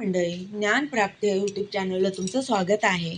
मंडळी ज्ञानप्राप्ती या यूट्यूब चॅनलला तुमचं स्वागत आहे.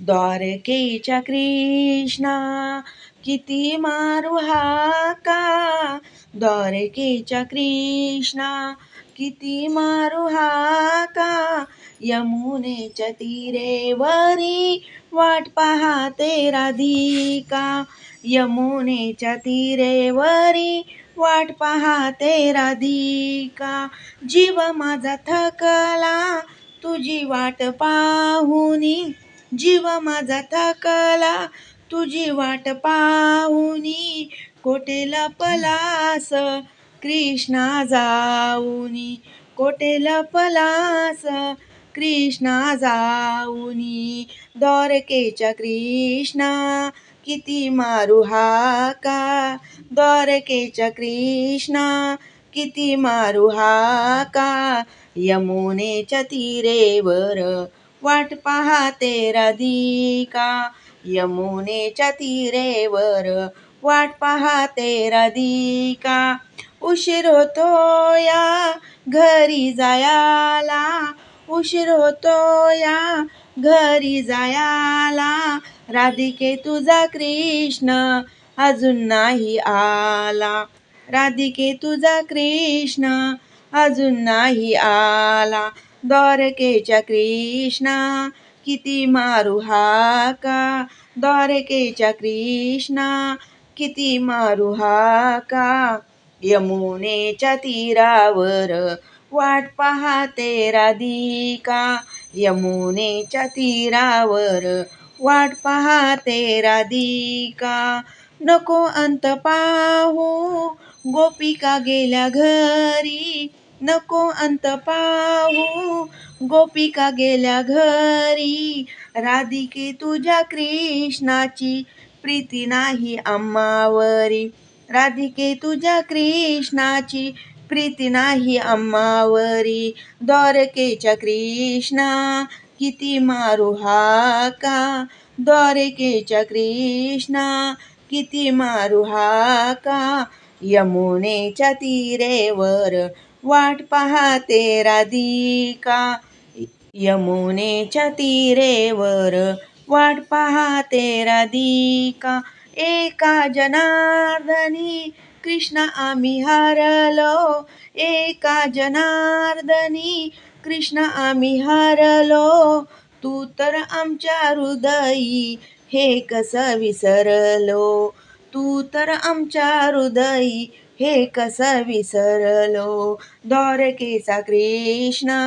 द्वारकेच्या कृष्णा किती मारू हाका द्वारकेच्या कृष्णा किती मारू हाका यमुनेच्या तीरेवरी वाट पाहते राधिका. यमुनेच्या तीरेवरी वाट पाहते राधिका. जीव माझा थकला तुझी वाट पाहुनी. जीव माझा थकला तुझी वाट पाहुनी. कोठे लपलास कृष्णा जाऊनी. कोठे लपलास कृष्णा जाऊनी. द्वारकेच्या कृष्णा किती मारू हाका द्वारकेच्या कृष्णा किती मारू हाका यमुनेच्या तीरेवर वाट पाहते राधिका यमुनेच्या तीरेवर वाट पाहते राधिका उशीर होतो या घरी जायाला. उशीर होतो या घरी जायाला. राधिके तुझा कृष्ण अजून नाही आला. राधिके तुझा कृष्ण अजून नाही आला. द्वारकेच्या कृष्णा किती मारू हाका द्वारकेच्या कृष्णा किती मारू हाका यमुनेच्या तीरावर वाट पाहते राधिका. यमुनेच्या तीरावर वाट पाहते राधिका. नको अंत पाहू गोपिका गेल्या घरी. नको अंत पाहू गोपिका गेल्या घरी. राधिके तुझ्या कृष्णाची प्रीती नाही अम्मावरी. राधिके तुझ्या कृष्णाची प्रीती नाही अम्मावरी. द्वारकेच्या कृष्णा किती मारू हाका द्वारकेच्या कृष्णा किती मारू हाका यमुनेच्या तीरेवर वाट पाहते राधिका. यमुनेच्या तीरेवर वाट पाहते राधिका. एका जनार्दनी कृष्ण आम्ही हरलो एका जनार्दनी. कृष्ण आम्ही हरलो तू तर आमच्या हृदयी हे कसं विसरलो? तू तर आमच्या हृदयी हे कसं विसरलो? द्वारकेचा कृष्णा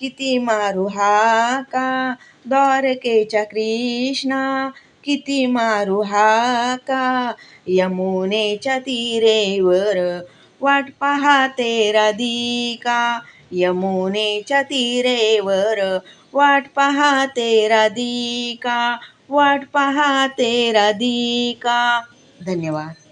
किती मारू हा का? द्वारकेच्या कृष्णा किती मारू हाका यमुनेच्या तीरेवर वाट पाहते राधिका. यमुनेच्या तीरेवर वाट पाहते राधिका. वाट पाहते राधिका. धन्यवाद.